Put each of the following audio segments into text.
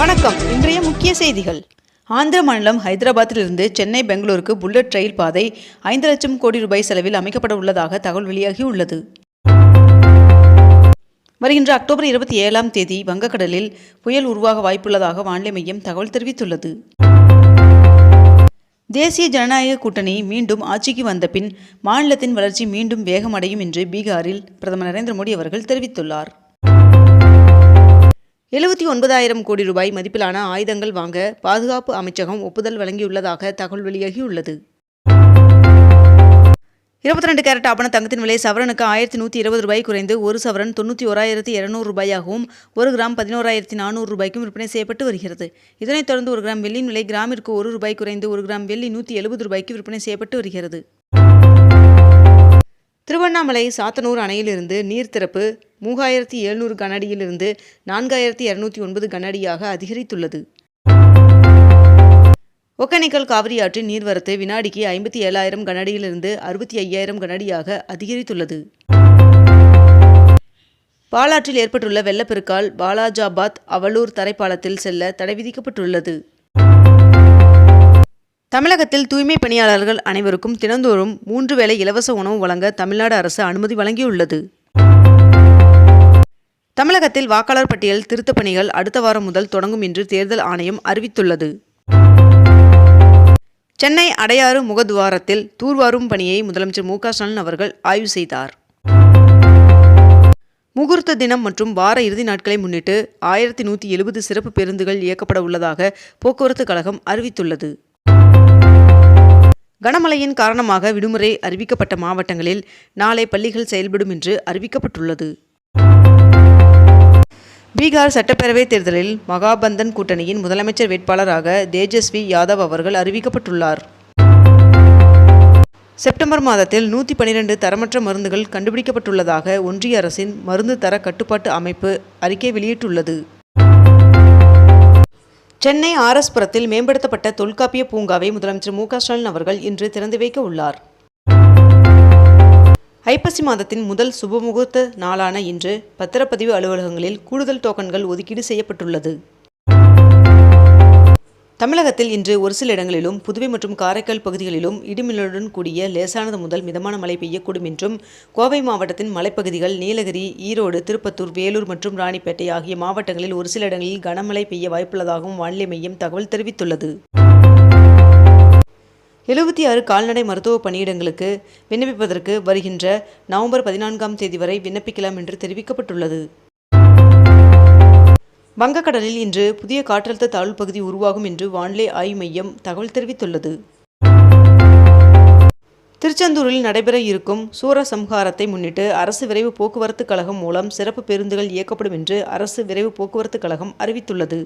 வணக்கம். இன்றைய முக்கிய செய்திகள். ஆந்திர மாநிலம் ஹைதராபாத்திலிருந்து சென்னை பெங்களூருக்கு புல்லட் ரயில் பாதை ஐந்து லட்சம் கோடி ரூபாய் செலவில் அமைக்கப்பட உள்ளதாக தகவல் வெளியாகியுள்ளது வருகின்ற அக்டோபர் இருபத்தி ஏழாம் தேதி வங்கக்கடலில் புயல் உருவாக வாய்ப்புள்ளதாக வானிலை மையம் தகவல் தெரிவித்துள்ளது. தேசிய ஜனநாயக கூட்டணி மீண்டும் ஆட்சிக்கு வந்த பின் மாநிலத்தின் வளர்ச்சி மீண்டும் வேகமடையும் என்று பீகாரில் பிரதமர் நரேந்திர மோடி அவர்கள் தெரிவித்துள்ளார். எழுபத்தி ஒன்பதாயிரம் கோடி ரூபாய் மதிப்பிலான ஆயுதங்கள் வாங்க பாதுகாப்பு அமைச்சகம் ஒப்புதல் வழங்கியுள்ளதாக தகவல் வெளியாகியுள்ளது. இருபத்தி ரெண்டு கேரட் ஆபண தங்கத்தின் விலை சவரனுக்கு ஆயிரத்தி நூற்றி இருபது ரூபாய் குறைந்து ஒரு சவரன் தொண்ணூற்றி ஓராயிரத்தி இரநூறு ரூபாயாகவும் ஒரு கிராம் பதினோராயிரத்தி நானூறு ரூபாய்க்கும் விற்பனை செய்யப்பட்டு வருகிறது. இதனைத் தொடர்ந்து ஒரு கிராம் வெள்ளியின் விலை கிராமிற்கு ஒரு ரூபாய் குறைந்து ஒரு கிராம் வெள்ளி நூற்றி எழுபது ரூபாய்க்கு விற்பனை செய்யப்பட்டு வருகிறது. திருவண்ணாமலை சாத்தனூர் அணையிலிருந்து நீர் திறப்பு மூவாயிரத்தி எழுநூறு கனஅடியிலிருந்து நான்காயிரத்தி இரநூத்தி ஒன்பது கனஅடியாக அதிகரித்துள்ளது. ஒகேனக்கல் காவிரி ஆற்றின் நீர்வரத்து வினாடிக்கு ஐம்பத்தி ஏழாயிரம் கனஅடியிலிருந்து அறுபத்தி ஐயாயிரம் கனஅடியாக அதிகரித்துள்ளது. பாலாற்றில் ஏற்பட்டுள்ள வெள்ளப்பெருக்கால் பாலாஜாபாத் அவலூர் தரைப்பாலத்தில் செல்ல தடை விதிக்கப்பட்டுள்ளது. தமிழகத்தில் தூய்மை பணியாளர்கள் அனைவருக்கும் தினந்தோறும் மூன்று வேளை இலவச உணவு வழங்க தமிழ்நாடு அரசு அனுமதி வழங்கியுள்ளது. தமிழகத்தில் வாக்காளர் பட்டியல் திருத்தப் பணிகள் அடுத்த வாரம் முதல் தொடங்கும் என்று தேர்தல் ஆணையம் அறிவித்துள்ளது. சென்னை அடையாறு முகத்துவாரத்தில் தூர்வாரும் பணியை முதலமைச்சர் மு க ஸ்டாலின் அவர்கள் ஆய்வு செய்தார். முகூர்த்த தினம் மற்றும் வார இறுதி நாட்களை முன்னிட்டு ஆயிரத்தி நூற்றி எழுபது சிறப்பு பேருந்துகள் இயக்கப்பட உள்ளதாக போக்குவரத்து கழகம் அறிவித்துள்ளது. கனமழையின் காரணமாக விடுமுறை அறிவிக்கப்பட்ட மாவட்டங்களில் நாளை பள்ளிகள் செயல்படும் என்று அறிவிக்கப்பட்டுள்ளது. பீகார் சட்டப்பேரவைத் தேர்தலில் மகாபந்தன் கூட்டணியின் முதலமைச்சர் வேட்பாளராக தேஜஸ்வி யாதவ் அவர்கள் அறிவிக்கப்பட்டுள்ளார். செப்டம்பர் மாதத்தில் நூற்றி பனிரெண்டு தரமற்ற மருந்துகள் கண்டுபிடிக்கப்பட்டுள்ளதாக ஒன்றிய அரசின் மருந்து தர கட்டுப்பாட்டு அமைப்பு அறிக்கை வெளியிட்டுள்ளது. சென்னை ஆர்எஸ் புரத்தில் மேம்படுத்தப்பட்ட தொல்காப்பிய பூங்காவை முதலமைச்சர் மு ஸ்டாலின் அவர்கள் இன்று திறந்து வைக்க உள்ளார். ஐப்பசி மாதத்தின் முதல் சுபமுகூர்த்த நாளான இன்று பத்திரப்பதிவு அலுவலகங்களில் கூடுதல் டோக்கன்கள் ஒதுக்கீடு செய்யப்பட்டுள்ளது. தமிழகத்தில் இன்று ஒரு சில இடங்களிலும் புதுவை மற்றும் காரைக்கால் பகுதிகளிலும் இடிமின்னலுடன் கூடிய லேசானது முதல் மிதமான மழை பெய்யக்கூடும் என்றும் கோவை மாவட்டத்தின் மலைப்பகுதிகள் நீலகிரி ஈரோடு திருப்பத்தூர் வேலூர் மற்றும் ராணிப்பேட்டை ஆகிய மாவட்டங்களில் ஒரு சில இடங்களில் கனமழை பெய்ய வாய்ப்புள்ளதாகவும் வானிலை மையம் தகவல் தெரிவித்துள்ளது. எழுபத்தி ஆறு கால்நடை மருத்துவ பணியிடங்களுக்கு விண்ணப்பிப்பதற்கு வருகின்ற நவம்பர் பதினான்காம் தேதி வரை விண்ணப்பிக்கலாம் என்று தெரிவிக்கப்பட்டுள்ளது. வங்கக்கடலில் இன்று புதிய காற்றழுத்த தாழ்வு பகுதி உருவாகும் என்று வானிலை ஆய்வு மையம் தகவல் தெரிவித்துள்ளது. திருச்செந்தூரில் நடைபெற இருக்கும் சூரசம்ஹாரத்தை முன்னிட்டு அரசு விரைவு போக்குவரத்து கழகம் மூலம் சிறப்பு பேருந்துகள் இயக்கப்படும் என்று அரசு விரைவு போக்குவரத்து கழகம் அறிவித்துள்ளது.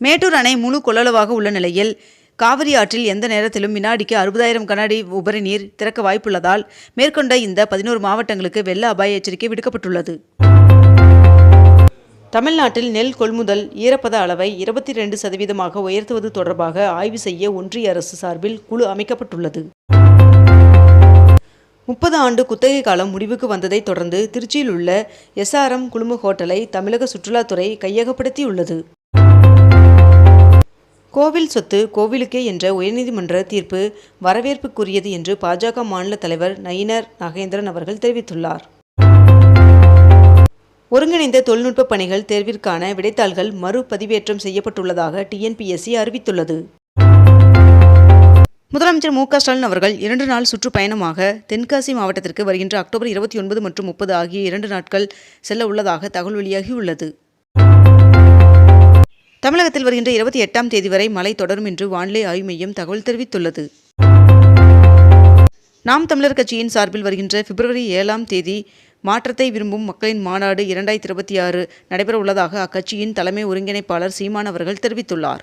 மேட்டூர் அணை முழு கொள்ளளவாக உள்ள நிலையில் காவிரி ஆற்றில் எந்த நேரத்திலும் வினாடிக்கு அறுபதாயிரம் கனஅடி உபரி நீர் திறக்க வாய்ப்புள்ளதால் மேற்கொண்ட இந்த பதினோரு மாவட்டங்களுக்கு வெள்ள அபாய எச்சரிக்கை விடுக்கப்பட்டுள்ளது. தமிழ்நாட்டில் நெல் கொள்முதல் ஈரப்பத அளவை இருபத்தி ரெண்டு சதவீதமாக உயர்த்துவது தொடர்பாக ஆய்வு செய்ய ஒன்றிய அரசு சார்பில் குழு அமைக்கப்பட்டுள்ளது. முப்பது ஆண்டு குத்தகை காலம் முடிவுக்கு வந்ததைத் தொடர்ந்து திருச்சியில் உள்ள எஸ்ஆர்எம் குழும ஹோட்டலை தமிழக சுற்றுலாத்துறை கையகப்படுத்தியுள்ளது. கோவில் சொத்து கோவிலுக்கே என்ற உயர்நீதிமன்ற தீர்ப்பு வரவேற்புக்குரியது என்று பாஜக மாநில தலைவர் நயினர் நாகேந்திரன் அவர்கள் தெரிவித்துள்ளார். ஒருங்கிணைந்த தொழில்நுட்ப பணிகள் தேர்விற்கான விடைத்தாள்கள் மறுபதிவேற்றம் செய்யப்பட்டுள்ளதாக டிஎன்பிஎஸ்சி அறிவித்துள்ளது. முதலமைச்சர் மு க ஸ்டாலின் அவர்கள் இரண்டு நாள் சுற்றுப்பயணமாக தென்காசி மாவட்டத்திற்கு வருகின்ற அக்டோபர் இருபத்தி ஒன்பது மற்றும் முப்பது ஆகிய இரண்டு நாட்கள் செல்ல உள்ளதாக தகவல் வெளியாகியுள்ளது. தமிழகத்தில் வருகின்ற இருபத்தி எட்டாம் தேதி வரை மழை தொடரும் என்று வானிலை ஆய்வு மையம் தகவல் தெரிவித்துள்ளது. நாம் தமிழர் கட்சியின் சார்பில் வருகின்ற பிப்ரவரி ஏழாம் தேதி மாற்றத்தை விரும்பும் மக்களின் மாநாடு இரண்டாயிரத்தி இருபத்தி ஆறு நடைபெற உள்ளதாக அக்கட்சியின் தலைமை ஒருங்கிணைப்பாளர் சீமான் அவர்கள் தெரிவித்துள்ளார்.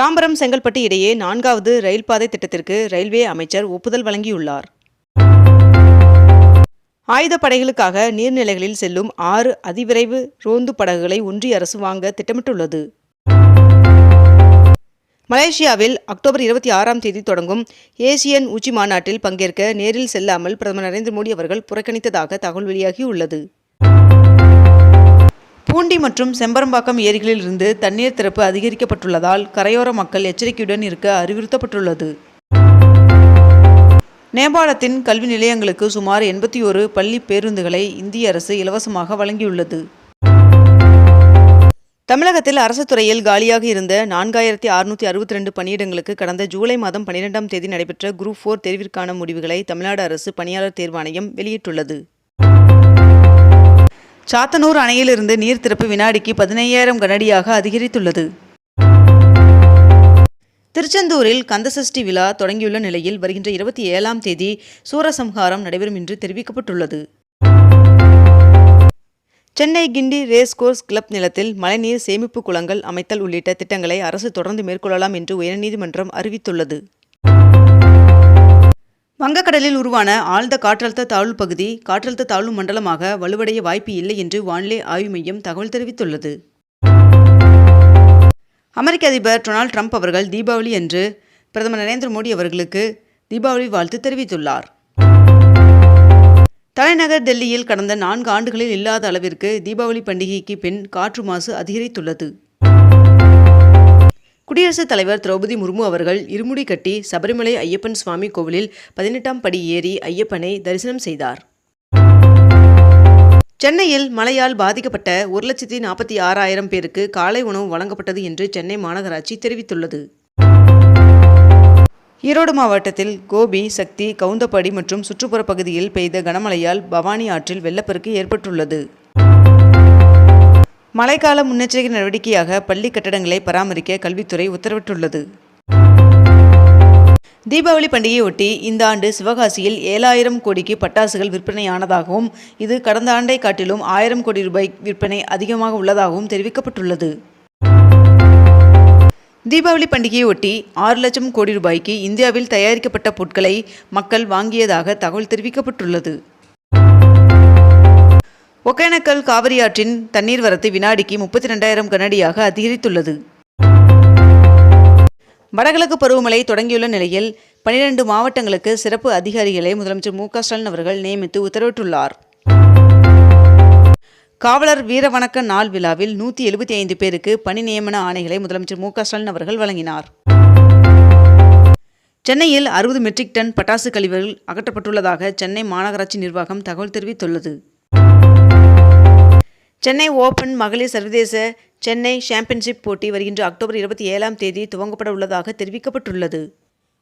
தாம்பரம் செங்கல்பட்டு இடையே நான்காவது ரயில் பாதை திட்டத்திற்கு ரயில்வே அமைச்சர் ஒப்புதல் வழங்கியுள்ளார். ஆயுத படைகளுக்காக நீர்நிலைகளில் செல்லும் ஆறு அதிவிரைவு ரோந்து படகுகளை ஒன்றிய அரசு வாங்க திட்டமிட்டுள்ளது. மலேசியாவில் அக்டோபர் இருபத்தி ஆறாம் தேதி தொடங்கும் ஏசியன் உச்சி மாநாட்டில் பங்கேற்க நேரில் செல்லாமல் பிரதமர் நரேந்திர மோடி அவர்கள் புறக்கணித்ததாக தகவல் வெளியாகியுள்ளது. பூண்டி மற்றும் செம்பரம்பாக்கம் ஏரிகளில் இருந்து தண்ணீர் திறப்பு அதிகரிக்கப்பட்டுள்ளதால் கரையோர மக்கள் எச்சரிக்கையுடன் இருக்க அறிவுறுத்தப்பட்டுள்ளது. நேபாளத்தின் கல்வி நிலையங்களுக்கு சுமார் எண்பத்தி ஒரு பள்ளி பேருந்துகளை இந்திய அரசு இலவசமாக வழங்கியுள்ளது. தமிழகத்தில் அரசு துறையில் காலியாக இருந்த நான்காயிரத்தி அறுநூற்றி அறுபத்தி ரெண்டு பணியிடங்களுக்கு கடந்த ஜூலை மாதம் பன்னிரெண்டாம் தேதி நடைபெற்ற குரூப் ஃபோர் தேர்விற்கான முடிவுகளை தமிழ்நாடு அரசு பணியாளர் தேர்வாணையம் வெளியிட்டுள்ளது. சாத்தனூர் அணையிலிருந்து நீர் திறப்பு வினாடிக்கு பதினையாயிரம் கனடியாக அதிகரித்துள்ளது. திருச்செந்தூரில் கந்தசஷ்டி விழா தொடங்கியுள்ள நிலையில் வருகின்ற இருபத்தி ஏழாம் தேதி சூரசம்ஹாரம் நடைபெறும் என்று தெரிவிக்கப்பட்டுள்ளது. Chennai Guindy race course club நிலத்தில் மழைநீர் சேமிப்பு குளங்கள் அமைத்தல் உள்ளிட்ட திட்டங்களை அரசு தொடர்ந்து மேற்கொள்ளலாம் என்று உயர்நீதிமன்றம் அறிவித்துள்ளது. வங்கக்கடலில் உருவான ஆழ்ந்த காற்றழுத்த தாழ்வு பகுதி காற்றழுத்த தாழ்வு மண்டலமாக வலுவடைய வாய்ப்பு இல்லை என்று வானிலை ஆய்வு மையம் தகவல் தெரிவித்துள்ளது. அமெரிக்க அதிபர் டொனால்ட் ட்ரம்ப் அவர்கள் தீபாவளி அன்று பிரதமர் நரேந்திர மோடி அவர்களுக்கு தீபாவளி வாழ்த்து தெரிவித்துள்ளார். தலைநகர் டெல்லியில் கடந்த நான்கு ஆண்டுகளில் இல்லாத அளவிற்கு தீபாவளி பண்டிகைக்கு பின் காற்று மாசு அதிகரித்துள்ளது. குடியரசுத் தலைவர் திரௌபதி முர்மு அவர்கள் இருமுடி கட்டி சபரிமலை ஐயப்பன் சுவாமி கோவிலில் பதினெட்டாம் படி ஏறி ஐயப்பனை தரிசனம் செய்தார். சென்னையில் மழையால் பாதிக்கப்பட்ட ஒரு லட்சத்தி நாற்பத்தி ஆறாயிரம் பேருக்கு காலை உணவு வழங்கப்பட்டது என்று சென்னை மாநகராட்சி தெரிவித்துள்ளது. ஈரோடு மாவட்டத்தில் கோபி சக்தி கவுந்தப்பாடி மற்றும் சுற்றுப்புற பகுதியில் பெய்த கனமழையால் பவானி ஆற்றில் வெள்ளப்பெருக்கு ஏற்பட்டுள்ளது. மழைக்கால முன்னெச்சரிக்கை நடவடிக்கையாக பள்ளி கட்டடங்களை பராமரிக்க கல்வித்துறை உத்தரவிட்டுள்ளது. தீபாவளி பண்டிகையொட்டி இந்த ஆண்டு சிவகாசியில் ஏழாயிரம் கோடிக்கு பட்டாசுகள் விற்பனையானதாகவும் இது கடந்த ஆண்டை காட்டிலும் ஆயிரம் கோடி ரூபாய் விற்பனை அதிகமாக உள்ளதாகவும் தெரிவிக்கப்பட்டுள்ளது. தீபாவளி பண்டிகையொட்டி ஆறு லட்சம் கோடி ரூபாய்க்கு இந்தியாவில் தயாரிக்கப்பட்ட பொருட்களை மக்கள் வாங்கியதாக தகவல் தெரிவிக்கப்பட்டுள்ளது. ஒகேனக்கல் காவிரி ஆற்றின் தண்ணீர் வரத்து வினாடிக்கு முப்பத்தி ரெண்டாயிரம் கனடியாக அதிகரித்துள்ளது. வடகிழக்கு பருவமழை தொடங்கியுள்ள நிலையில் பனிரெண்டு மாவட்டங்களுக்கு சிறப்பு அதிகாரிகளை முதலமைச்சர் மு ஸ்டாலின் அவர்கள் நியமித்து உத்தரவிட்டுள்ளார். காவலர் வீரவணக்க நாள் விழாவில் நூற்றி எழுபத்தி ஐந்து பேருக்கு பணி நியமன ஆணைகளை முதலமைச்சர் மு ஸ்டாலின் அவர்கள் வழங்கினார். சென்னையில் அறுபது மெட்ரிக் டன் பட்டாசு கழிவுகள் அகற்றப்பட்டுள்ளதாக சென்னை மாநகராட்சி நிர்வாகம் தகவல் தெரிவித்துள்ளது. சென்னை ஓபன் மகளிர் சர்வதேச சென்னை சாம்பியன்ஷிப் போட்டி வருகின்ற அக்டோபர் இருபத்தி ஏழாம் தேதி துவங்கப்பட உள்ளதாக தெரிவிக்கப்பட்டுள்ளது.